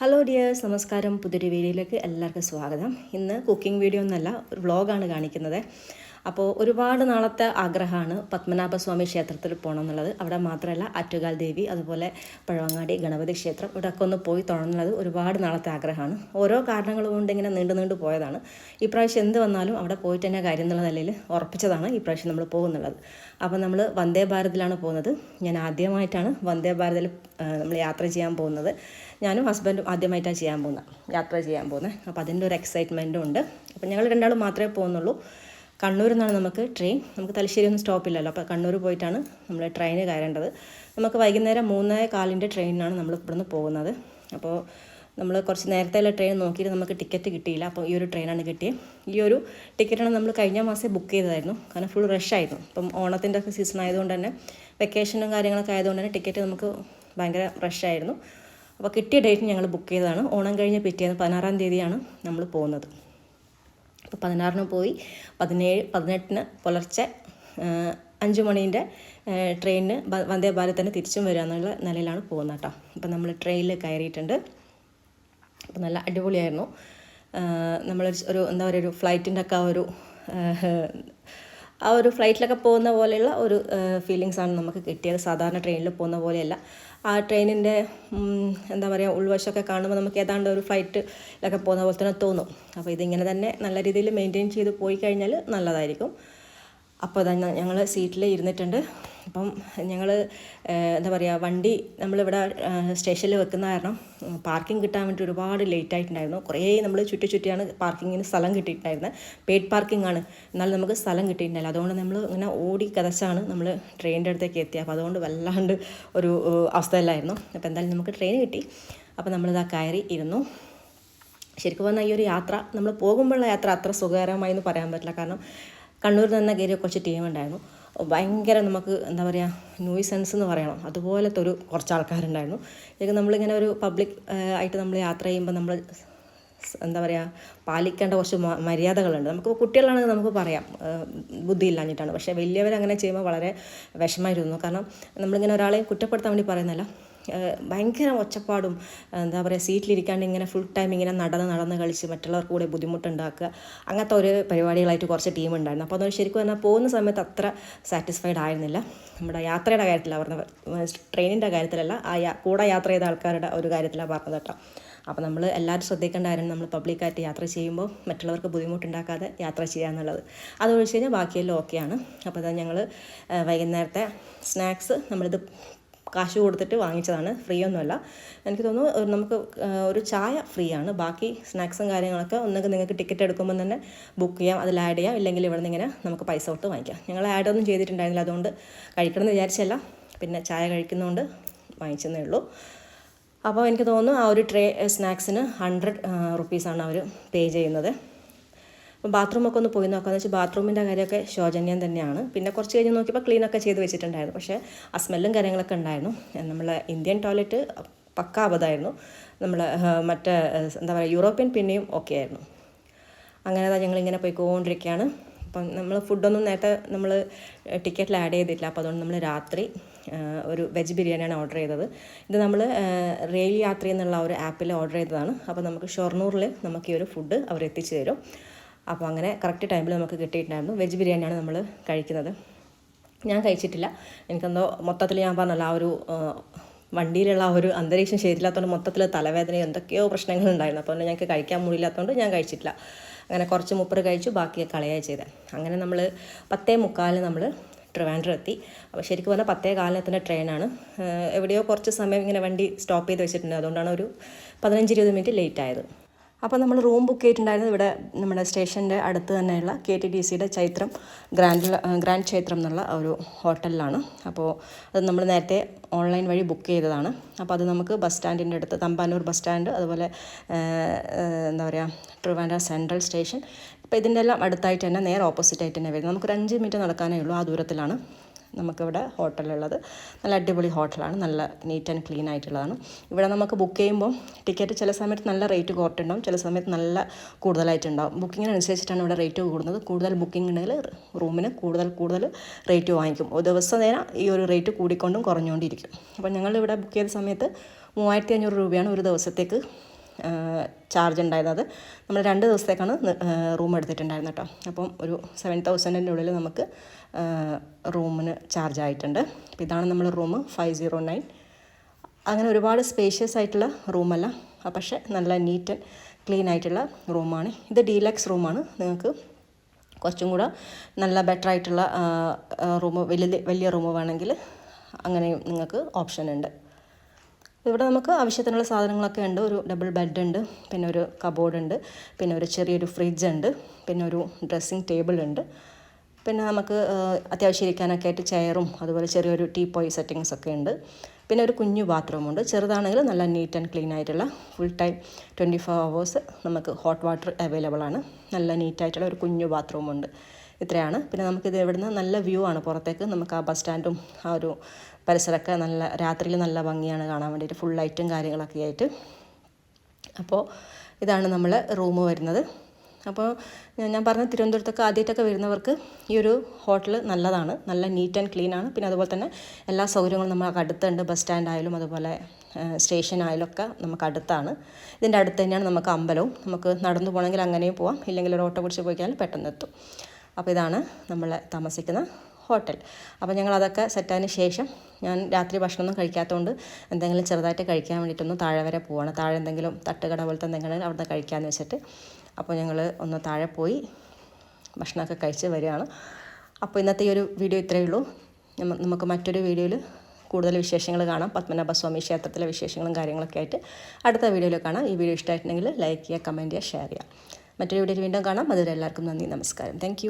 Hello dears നമസ്കാരം. പുതിയൊരു വീഡിയോയിലേക്ക് എല്ലാവർക്കും സ്വാഗതം. ഇന്ന് കുക്കിംഗ് വീഡിയോ ഒന്നല്ല ഒരു വ്ളോഗാണ് കാണിക്കുന്നത്. അപ്പോൾ ഒരുപാട് നാളത്തെ ആഗ്രഹമാണ് പത്മനാഭസ്വാമി ക്ഷേത്രത്തിൽ പോകണം എന്നുള്ളത്. അവിടെ മാത്രമല്ല ആറ്റുകാൽ ദേവി അതുപോലെ പഴവങ്ങാടി ഗണപതി ക്ഷേത്രം ഇവിടെയൊക്കെ ഒന്ന് പോയി തുടങ്ങുന്നത് ഒരുപാട് നാളത്തെ ആഗ്രഹമാണ്. ഓരോ കാരണങ്ങൾ കൊണ്ട് ഇങ്ങനെ നീണ്ടു നീണ്ടു പോയതാണ്. ഈ പ്രാവശ്യം എന്ത് വന്നാലും അവിടെ പോയിട്ട് തന്നെ കാര്യം എന്നുള്ള നിലയിൽ ഉറപ്പിച്ചതാണ് ഈ പ്രാവശ്യം നമ്മൾ പോകുന്നുള്ളത്. അപ്പോൾ നമ്മൾ വന്ദേ ഭാരതിലാണ് പോകുന്നത്. ഞാൻ ആദ്യമായിട്ടാണ് വന്ദേ ഭാരതിൽ നമ്മൾ യാത്ര ചെയ്യാൻ പോകുന്നത്. ഞാനും ഹസ്ബൻഡും ആദ്യമായിട്ടാണ് ചെയ്യാൻ പോകുന്നത് യാത്ര ചെയ്യാൻ പോകുന്നത്. അപ്പോൾ അതിന്റെ ഒരു എക്സൈറ്റ്മെന്റും ഉണ്ട്. അപ്പോൾ ഞങ്ങൾ രണ്ടാളും മാത്രമേ പോകുന്നുള്ളൂ. കണ്ണൂരിൽ നിന്നാണ് നമുക്ക് ട്രെയിൻ നമുക്ക് തലശ്ശേരി ഒന്നും സ്റ്റോപ്പില്ലല്ലോ അപ്പോൾ കണ്ണൂർ പോയിട്ടാണ് നമ്മൾ ട്രെയിന് കയറേണ്ടത്. നമുക്ക് വൈകുന്നേരം മൂന്നേ കാലിന്റെ ട്രെയിനിനാണ് നമ്മൾ ഇവിടുന്ന് പോകുന്നത്. അപ്പോൾ നമ്മൾ കുറച്ച് നേരത്തെയുള്ള ട്രെയിൻ നോക്കിയിട്ട് നമുക്ക് ടിക്കറ്റ് കിട്ടിയില്ല. അപ്പോൾ ഈ ഒരു ട്രെയിനാണ് കിട്ടിയത് ഈ ഒരു ടിക്കറ്റാണ് നമ്മൾ കഴിഞ്ഞ മാസം ബുക്ക് ചെയ്തതായിരുന്നു. കാരണം ഫുൾ റഷായിരുന്നു അപ്പം ഓണത്തിന്റെ ഒക്കെ സീസൺ ആയതുകൊണ്ട് തന്നെ വെക്കേഷനും കാര്യങ്ങളൊക്കെ ആയതുകൊണ്ട് തന്നെ ടിക്കറ്റ് നമുക്ക് ഭയങ്കര റഷായിരുന്നു അപ്പോൾ കിട്ടിയ ഡേറ്റ് ഞങ്ങൾ ബുക്ക് ചെയ്തതാണ്. ഓണം കഴിഞ്ഞ് പിറ്റേന്ന് പതിനാറാം തീയതിയാണ് നമ്മൾ പോകുന്നത്. പതിനാറിന് പോയി. പതിനേഴ് പതിനെട്ടിന് പുലർച്ചെ അഞ്ച് മണീന്റെ ട്രെയിനിന് വന്ദേ തന്നെ തിരിച്ചും വരിക എന്നുള്ള നിലയിലാണ് പോകുന്നത് കേട്ടോ. അപ്പം നമ്മൾ ട്രെയിനിൽ കയറിയിട്ടുണ്ട്. അപ്പം നല്ല അടിപൊളിയായിരുന്നു. നമ്മൾ ഒരു എന്താ പറയുക ഒരു ഫ്ലൈറ്റിന്റെ ഒക്കെ ഒരു ആ ഒരു ഫ്ലൈറ്റിലൊക്കെ പോകുന്ന പോലെയുള്ള ഒരു ഫീലിങ്സാണ് നമുക്ക് കിട്ടിയത്. സാധാരണ ട്രെയിനിൽ പോകുന്ന പോലെയല്ല. ആ ട്രെയിനിന്റെ എന്താ പറയുക ഉൾവശമൊക്കെ കാണുമ്പോൾ നമുക്ക് ഏതാണ്ട് ഒരു ഫ്ലൈറ്റിലൊക്കെ പോകുന്ന പോലെ തന്നെ തോന്നും. അപ്പോൾ ഇതിങ്ങനെ തന്നെ നല്ല രീതിയിൽ മെയിന്റെയിൻ ചെയ്ത് പോയി കഴിഞ്ഞാൽ നല്ലതായിരിക്കും. അപ്പോൾ അതാ ഞങ്ങൾ സീറ്റിൽ ഇരുന്നിട്ടുണ്ട്. അപ്പം ഞങ്ങൾ എന്താ പറയുക വണ്ടി നമ്മളിവിടെ സ്റ്റേഷനിൽ വെക്കുന്ന കാരണം പാർക്കിംഗ് കിട്ടാൻ വേണ്ടി ഒരുപാട് ലേറ്റ് ആയിട്ടുണ്ടായിരുന്നു കുറേ നമ്മൾ ചുറ്റി ചുറ്റിയാണ് പാർക്കിങ്ങിന് സ്ഥലം കിട്ടിയിട്ടുണ്ടായിരുന്നത് പെയ്ഡ് പാർക്കിംഗ് ആണ്. എന്നാലും നമുക്ക് സ്ഥലം കിട്ടിയിട്ടുണ്ടായില്ല. അതുകൊണ്ട് നമ്മൾ ഇങ്ങനെ ഓടി കതച്ചാണ് നമ്മൾ ട്രെയിനിന്റെ അടുത്തേക്ക് എത്തിയത് അപ്പോൾ അതുകൊണ്ട് വല്ലാണ്ട് ഒരു അവസ്ഥയിലായിരുന്നു. അപ്പോൾ എന്തായാലും നമുക്ക് ട്രെയിൻ കിട്ടി. അപ്പോൾ നമ്മളിതാ കയറി ഇരുന്നു. ശരിക്കും പറഞ്ഞാൽ ഈ ഒരു യാത്ര നമ്മൾ പോകുമ്പോഴുള്ള യാത്ര അത്ര സുഖകരമായി എന്ന് പറയാൻ പറ്റില്ല. കാരണം കണ്ണൂരിൽ നിന്ന് കയറിയ കുറച്ച് ടീം ഉണ്ടായിരുന്നു. ഭയങ്കര നമുക്ക് എന്താ പറയുക ന്യൂസെൻസ് എന്ന് പറയണം. അതുപോലത്തെ ഒരു കുറച്ച് ആൾക്കാരുണ്ടായിരുന്നു. ഇതൊക്കെ നമ്മളിങ്ങനെ ഒരു പബ്ലിക് ആയിട്ട് നമ്മൾ യാത്ര ചെയ്യുമ്പോൾ നമ്മൾ എന്താ പറയുക പാലിക്കേണ്ട കുറച്ച് മര്യാദകളുണ്ട്. നമുക്ക് കുട്ടികളാണെങ്കിൽ നമുക്ക് പറയാം. ബുദ്ധിയില്ലാഞ്ഞിട്ടാണ്. പക്ഷേ വലിയവരങ്ങനെ ചെയ്യുമ്പോൾ വളരെ വിഷമമായിരുന്നു. കാരണം നമ്മളിങ്ങനെ ഒരാളെ കുറ്റപ്പെടുത്താൻ വേണ്ടി പറയുന്നല്ല ഭയങ്കര ഒച്ചപ്പാടും എന്താ പറയുക സീറ്റിലിരിക്കാണ്ട് ഇങ്ങനെ ഫുൾ ടൈം ഇങ്ങനെ നടന്ന് നടന്ന് കളിച്ച് മറ്റുള്ളവർക്ക് കൂടെ ബുദ്ധിമുട്ടുണ്ടാക്കുക. അങ്ങനത്തെ ഒരു പരിപാടികളായിട്ട് കുറച്ച് ടീം ഉണ്ടായിരുന്നു. അപ്പോൾ അത് ശരിക്കും പറഞ്ഞാൽ പോകുന്ന സമയത്ത് അത്ര സാറ്റിസ്ഫൈഡ് ആയിരുന്നില്ല. നമ്മുടെ യാത്രയുടെ കാര്യത്തിലാണ് പറഞ്ഞത്. ട്രെയിനിന്റെ കാര്യത്തിലല്ല ആ കൂടെ യാത്ര ചെയ്ത ആൾക്കാരുടെ ഒരു കാര്യത്തിലാണ് പറഞ്ഞത് കേട്ടോ. അപ്പോൾ നമ്മൾ എല്ലാവരും കാര്യം നമ്മൾ പബ്ലിക്കായിട്ട് യാത്ര ചെയ്യുമ്പോൾ മറ്റുള്ളവർക്ക് ബുദ്ധിമുട്ടുണ്ടാക്കാതെ യാത്ര ചെയ്യുക എന്നുള്ളത്. അത് ഒഴിച്ച് കഴിഞ്ഞാൽ ബാക്കിയെല്ലാം ഓക്കെയാണ് അപ്പോൾ അത് ഞങ്ങൾ വൈകുന്നേരത്തെ സ്നാക്സ് നമ്മളിത് കാശ് കൊടുത്തിട്ട് വാങ്ങിച്ചതാണ്. ഫ്രീ ഒന്നുമല്ല. എനിക്ക് തോന്നുന്നു നമുക്ക് ഒരു ചായ ഫ്രീ ആണ്. ബാക്കി സ്നാക്സും കാര്യങ്ങളൊക്കെ ഒന്നെങ്കിൽ നിങ്ങൾക്ക് ടിക്കറ്റ് എടുക്കുമ്പോൾ തന്നെ ബുക്ക് ചെയ്യാം. അതിൽ ആഡ് ചെയ്യാം. ഇല്ലെങ്കിൽ ഇവിടെ നിന്ന് ഇങ്ങനെ നമുക്ക് പൈസ കൊടുത്ത് വാങ്ങിക്കാം. ഞങ്ങൾ ആഡ് ഒന്നും ചെയ്തിട്ടുണ്ടായിരുന്നില്ല. അതുകൊണ്ട് കഴിക്കണമെന്ന് വിചാരിച്ചല്ല. പിന്നെ ചായ കഴിക്കുന്നതുകൊണ്ട് വാങ്ങിച്ചെന്നേ ഉള്ളൂ. അപ്പോൾ എനിക്ക് തോന്നുന്നു ആ ഒരു ട്രേ സ്നാക്സിന് ഹൺഡ്രഡ് റുപ്പീസാണ് അവർ പേ ചെയ്യുന്നത്. അപ്പോൾ ബാത്റൂമൊക്കെ ഒന്ന് പോയി നോക്കാമെന്ന് വെച്ചാൽ ബാത്റൂമിന്റെ കാര്യമൊക്കെ ശോചനീയം തന്നെയാണ്. പിന്നെ കുറച്ച് കഴിഞ്ഞ് നോക്കിയപ്പോൾ ക്ലീനൊക്കെ ചെയ്ത് വെച്ചിട്ടുണ്ടായിരുന്നു. പക്ഷേ ആ സ്മെല്ലും കാര്യങ്ങളൊക്കെ ഉണ്ടായിരുന്നു. നമ്മളെ ഇന്ത്യൻ ടോയ്ലറ്റ് പക്ക അബദ്ധമായിരുന്നു. നമ്മൾ മറ്റേ എന്താ പറയുക യൂറോപ്യൻ പിന്നെയും ഓക്കെ ആയിരുന്നു. അങ്ങനെ ഞങ്ങളിങ്ങനെ പോയിക്കൊണ്ടിരിക്കുകയാണ് അപ്പം നമ്മൾ ഫുഡൊന്നും നേരത്തെ നമ്മൾ ടിക്കറ്റിൽ ആഡ് ചെയ്തിട്ടില്ല അപ്പോൾ അതുകൊണ്ട് നമ്മൾ രാത്രി ഒരു വെജ് ബിരിയാണിയാണ് ഓർഡർ ചെയ്തത്. ഇത് നമ്മൾ റെയിൽ യാത്ര എന്നുള്ള ഒരു ആപ്പിൽ ഓർഡർ ചെയ്തതാണ്. അപ്പോൾ നമുക്ക് ഷൊർണൂറിൽ നമുക്ക് ഈ ഒരു ഫുഡ് അവർ എത്തിച്ചു തരും. അപ്പോൾ അങ്ങനെ കറക്റ്റ് ടൈമിൽ നമുക്ക് കിട്ടിയിട്ടുണ്ടായിരുന്നു. വെജ് ബിരിയാണിയാണ് നമ്മൾ കഴിക്കുന്നത്. ഞാൻ കഴിച്ചിട്ടില്ല. എനിക്കെന്തോ മൊത്തത്തിൽ ഞാൻ പറഞ്ഞല്ല ആ ഒരു വണ്ടിയിലുള്ള ആ ഒരു അന്തരീക്ഷം ശരിയില്ലാത്തതുകൊണ്ട് മൊത്തത്തിൽ തലവേദനയും എന്തൊക്കെയോ പ്രശ്നങ്ങളുണ്ടായിരുന്നു അപ്പോൾ ഞങ്ങൾക്ക് കഴിക്കാൻ മുടിയില്ലാത്തതുകൊണ്ട് ഞാൻ കഴിച്ചിട്ടില്ല. അങ്ങനെ കുറച്ച് മുപ്പറ് കഴിച്ചു ബാക്കിയൊക്കെ കളയുക ചെയ്തത് അങ്ങനെ നമ്മൾ പത്തേ മുക്കാലിന് നമ്മൾ ട്രിവാൻഡ്രം എത്തി. അപ്പോൾ ശരിക്കും പറഞ്ഞാൽ പത്തേ കാലിനെത്തുന്ന ട്രെയിനാണ്. എവിടെയോ കുറച്ച് സമയം ഇങ്ങനെ വണ്ടി സ്റ്റോപ്പ് ചെയ്ത് വെച്ചിട്ടുണ്ട്. അതുകൊണ്ടാണ് ഒരു പതിനഞ്ച് ഇരുപത് മിനിറ്റ് ലേറ്റ് ആയത്. അപ്പോൾ നമ്മൾ റൂം ബുക്ക് ചെയ്തിട്ടുണ്ടായിരുന്നത് ഇവിടെ നമ്മുടെ സ്റ്റേഷന്റെ അടുത്ത് തന്നെയുള്ള കെ ടി ഡി സിയുടെ ചൈത്രം ഗ്രാൻഡ് ഗ്രാൻഡ് ക്ഷേത്രം എന്നുള്ള ഒരു ഹോട്ടലിലാണ്. അപ്പോൾ അത് നമ്മൾ നേരത്തെ ഓൺലൈൻ വഴി ബുക്ക് ചെയ്തതാണ്. അപ്പോൾ അത് നമുക്ക് ബസ് സ്റ്റാൻഡിന്റെ അടുത്ത് തമ്പാനൂർ ബസ് സ്റ്റാൻഡ് അതുപോലെ എന്താ പറയുക ട്രിവാൻഡ്ര സെൻട്രൽ സ്റ്റേഷൻ. ഇപ്പോൾ ഇതിന്റെ എല്ലാം അടുത്തായിട്ട് തന്നെ നേരെ ഓപ്പോസിറ്റ് ആയിട്ട് തന്നെ വരുന്നത്. നമുക്കൊരു അഞ്ച് മിനിറ്റ് നടക്കാനേ ഉള്ളൂ ആ ദൂരത്തിലാണ്. നമുക്കിവിടെ ഹോട്ടലുള്ളത്. നല്ല അടിപൊളി ഹോട്ടലാണ്. നല്ല നീറ്റ് ആൻഡ് ക്ലീൻ ആയിട്ടുള്ളതാണ്. ഇവിടെ നമുക്ക് ബുക്ക് ചെയ്യുമ്പോൾ ടിക്കറ്റ് ചില സമയത്ത് നല്ല റേറ്റ് കുറച്ചുണ്ടാവും ചില സമയത്ത് നല്ല കൂടുതലായിട്ടുണ്ടാവും. ബുക്കിങ്ങിനനുസരിച്ചിട്ടാണ് ഇവിടെ റേറ്റ് കൂടുന്നത്. കൂടുതൽ ബുക്കിംഗ് ഉണ്ടെങ്കിൽ റൂമിന് കൂടുതൽ കൂടുതൽ റേറ്റ് വാങ്ങിക്കും. ഒരു ദിവസം നേരം ഈ ഒരു റേറ്റ് കൂടിക്കൊണ്ടും കുറഞ്ഞുകൊണ്ടിരിക്കും. അപ്പോൾ ഞങ്ങൾ ഇവിടെ ബുക്ക് ചെയ്ത സമയത്ത് മൂവായിരത്തി അഞ്ഞൂറ് രൂപയാണ് ഒരു ദിവസത്തേക്ക് ചാർജ് ഉണ്ടായത്. അത് നമ്മൾ രണ്ട് ദിവസത്തേക്കാണ് റൂം എടുത്തിട്ടുണ്ടായിരുന്നത് കേട്ടോ. അപ്പം ഒരു സെവൻ തൗസൻഡിന്റെ ഉള്ളിൽ നമുക്ക് റൂമിന് ചാർജ് ആയിട്ടുണ്ട്. അപ്പോൾ ഇതാണ് നമ്മൾ റൂം ഫൈവ് സീറോ നയൻ അങ്ങനെ ഒരുപാട് സ്പേഷ്യസ് ആയിട്ടുള്ള റൂമല്ല. പക്ഷെ നല്ല നീറ്റ് ക്ലീൻ ആയിട്ടുള്ള റൂമാണ്. ഇത് ഡീലക്സ് റൂമാണ്. നിങ്ങൾക്ക് കുറച്ചും കൂടെ നല്ല ബെറ്റർ ആയിട്ടുള്ള റൂം വലിയ വലിയ റൂം വേണമെങ്കിൽ അങ്ങനെയും നിങ്ങൾക്ക് ഓപ്ഷൻ ഉണ്ട്. ഇവിടെ നമുക്ക് ആവശ്യത്തിനുള്ള സാധനങ്ങളൊക്കെ ഉണ്ട്. ഒരു ഡബിൾ ബെഡ് ഉണ്ട് പിന്നെ ഒരു കബോർഡ് ഉണ്ട് പിന്നെ ഒരു ചെറിയൊരു ഫ്രിഡ്ജ് ഉണ്ട് പിന്നെ ഒരു ഡ്രസ്സിങ് ടേബിൾ ഉണ്ട്. പിന്നെ നമുക്ക് അത്യാവശ്യം ഇരിക്കാനൊക്കെ ആയിട്ട് ചെയറും അതുപോലെ ചെറിയൊരു ടീ പോയി സെറ്റിങ്സ് ഒക്കെ ഉണ്ട്. പിന്നെ ഒരു കുഞ്ഞു ബാത്റൂമുണ്ട് ചെറുതാണെങ്കിൽ നല്ല നീറ്റ് ആൻഡ് ക്ലീൻ ആയിട്ടുള്ള full time twenty four hours നമുക്ക് ഹോട്ട് വാട്ടർ അവൈലബിൾ ആണ്. നല്ല നീറ്റായിട്ടുള്ള ഒരു കുഞ്ഞു ബാത്റൂമുണ്ട് ഇത്രയാണ്. പിന്നെ നമുക്കിത് ഇവിടുന്ന് നല്ല വ്യൂ ആണ്. പുറത്തേക്ക് നമുക്ക് ആ ബസ് സ്റ്റാൻഡും ആ ഒരു പരിസരമൊക്കെ നല്ല രാത്രിയിൽ നല്ല ഭംഗിയാണ് കാണാൻ വേണ്ടിയിട്ട്. ഫുൾ ലൈറ്റും കാര്യങ്ങളൊക്കെ ആയിട്ട്. അപ്പോൾ ഇതാണ് നമ്മൾ റൂം വരുന്നത്. അപ്പോൾ ഞാൻ പറഞ്ഞ തിരുവനന്തപുരത്തൊക്കെ ആദ്യമായിട്ടൊക്കെ വരുന്നവർക്ക് ഈ ഒരു ഹോട്ടൽ നല്ലതാണ്. നല്ല നീറ്റ് ആൻഡ് ക്ലീൻ ആണ്. പിന്നെ അതുപോലെ തന്നെ എല്ലാ സൗകര്യങ്ങളും നമ്മൾ അടുത്തുണ്ട്. ബസ് സ്റ്റാൻഡ് ആയാലും അതുപോലെ സ്റ്റേഷൻ ആയാലും ഒക്കെ നമുക്ക് അടുത്താണ്. ഇതിന്റെ അടുത്ത് തന്നെയാണ് നമുക്ക് അമ്പലവും. നമുക്ക് നടന്നു പോകണമെങ്കിൽ അങ്ങനെയും പോവാം. ഇല്ലെങ്കിൽ ഒരു ഓട്ടോ പിടിച്ച് പോയി കഴിഞ്ഞാൽ പെട്ടെന്ന് എത്തും. അപ്പോൾ ഇതാണ് നമ്മൾ താമസിക്കുന്ന ഹോട്ടൽ. അപ്പോൾ ഞങ്ങൾ അതൊക്കെ സെറ്റായതിന് ശേഷം ഞാൻ രാത്രി ഭക്ഷണമൊന്നും കഴിക്കാത്തതുകൊണ്ട് എന്തെങ്കിലും ചെറുതായിട്ട് കഴിക്കാൻ വേണ്ടിയിട്ടൊന്ന് താഴെ വരെ പോവാണ്. താഴെ എന്തെങ്കിലും തട്ടുകട പോലത്തെ എന്തെങ്കിലും അവിടെ നിന്ന് കഴിക്കാമെന്ന് വെച്ചിട്ട് അപ്പോൾ ഞങ്ങൾ ഒന്ന് താഴെ പോയി ഭക്ഷണമൊക്കെ കഴിച്ച് വരികയാണ്. അപ്പോൾ ഇന്നത്തെ ഈ ഒരു വീഡിയോ ഇത്രയേ ഉള്ളൂ. നമുക്ക് മറ്റൊരു വീഡിയോയിൽ കൂടുതൽ വിശേഷങ്ങൾ കാണാം. പത്മനാഭസ്വാമി ക്ഷേത്രത്തിലെ വിശേഷങ്ങളും കാര്യങ്ങളൊക്കെ ആയിട്ട് അടുത്ത വീഡിയോയിൽ കാണാം. ഈ വീഡിയോ ഇഷ്ടമായിട്ടുണ്ടെങ്കിൽ ലൈക്ക് ചെയ്യുക കമന്റ് ചെയ്യുക ഷെയർ ചെയ്യുക. മറ്റൊരു വീഡിയോയിൽ വീണ്ടും കാണാം. അതുവരെ എല്ലാവർക്കും നന്ദി നമസ്കാരം. താങ്ക്